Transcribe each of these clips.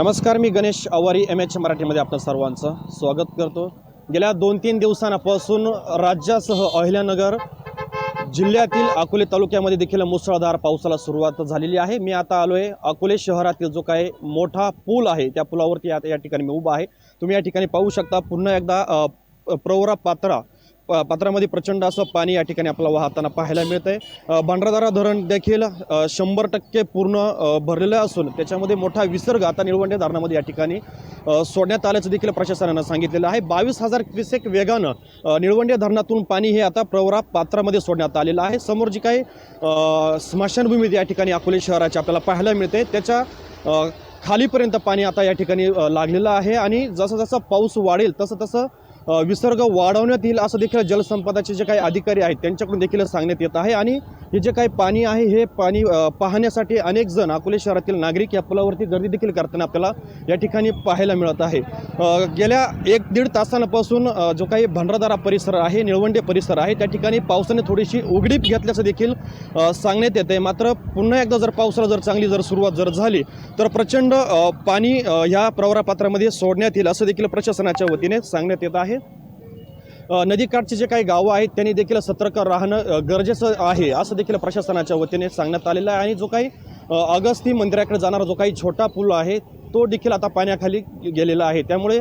नमस्कार मी Ganesh Awari M H मराठीमध्ये आपलं सर्वांचं स्वागत करतो. गेल्या दोन तीन दिवसांपासून राज्यासह अहिल्यानगर जिल्ह्यातील अकोले तालुक्यामध्ये देखील मुसळधार पावसाला सुरुवात झालेली आहे. मी आता आलो आहे अकोले शहरातील जो काही मोठा पूल आहे त्या पुलावरती आता या ठिकाणी मी उभा आहे. तुम्ही या ठिकाणी पाहू शकता पुन्हा एकदा प्रवरा पात्रा पात्रामध्ये प्रचंड असं पाणी या ठिकाणी आपल्याला वाहताना पाहायला मिळतं आहे भांडारदारा धरण देखील शंभर टक्के पूर्ण भरलेलं असून त्याच्यामध्ये मोठा विसर्ग आता निळवंडे धरणामध्ये या ठिकाणी सोडण्यात आल्याचं देखील प्रशासनानं सांगितलेलं आहे. बावीस हजार क्युसेक वेगानं निळवंडे धरणातून पाणी हे आता प्रवरा पात्रामध्ये सोडण्यात आलेलं आहे. समोर जी काही स्मशानभूमी या ठिकाणी अकोले शहराची आपल्याला पाहायला मिळते त्याच्या खालीपर्यंत पाणी आता या ठिकाणी लागलेलं आहे. आणि जसं जसं पाऊस वाढेल तसं तसं विसर्ग वाढवण्यात येईल असं देखील जलसंपदाचे जे काही अधिकारी आहेत त्यांच्याकडून देखील सांगण्यात येत आहे. आणि हे जे काही पाणी आहे हे पाणी पाहण्यासाठी अनेक जण अकोले शहरातील नागरिक या पुलावरती गर्दी देखील करताना आपल्याला या ठिकाणी पाहायला मिळत आहे. गेल्या एक दीड तासांपासून जो काही भंडारदारा परिसर आहे निळवंडे परिसर आहे त्या ठिकाणी पावसाने थोडीशी उघडीप घेतल्याचं देखील सांगण्यात सांगण्यात येते मात्र पुन्हा एकदा जर पावसाला जर चांगली जर सुरुवात जर झाली तर प्रचंड पाणी ह्या प्रवरापात्रामध्ये सोडण्यात येईल असं देखील प्रशासनाच्या वतीने सांगण्यात येत आहे. आहे. नदीकाठचे जे काही गावं आहेत त्यांनी देखील सतर्क राहणं गरजेचं आहे असं देखील प्रशासनाच्या वतीने सांगण्यात आलेलं आहे. आणि जो काही अगस्ती मंदिराकडे जाणारा जो काही छोटा पूल आहे तो देखील आता पाण्याखाली गेलेला आहे. त्यामुळे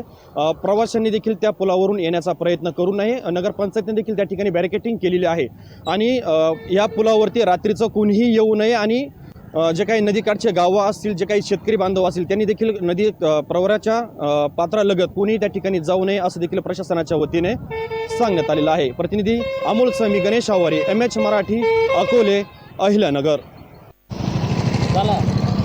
प्रवाशांनी देखील त्या पुलावरून येण्याचा प्रयत्न करू नये. नगरपंचायतीने देखील त्या ठिकाणी बॅरिकेटिंग केलेली आहे. आणि या पुलावरती रात्रीचं कोणीही येऊ नये आणि जे काही नदीकाठचे गावं असतील जे काही शेतकरी बांधव असतील त्यांनी देखील नदी प्रवराच्या पात्रालगत कोणी त्या ठिकाणी जाऊ नये असं देखील प्रशासनाच्या वतीने सांगण्यात आलेलं आहे. प्रतिनिधी अमोल स्वामी गणेश आवारे एम एच मराठी अकोले अहिल्यानगर. चला.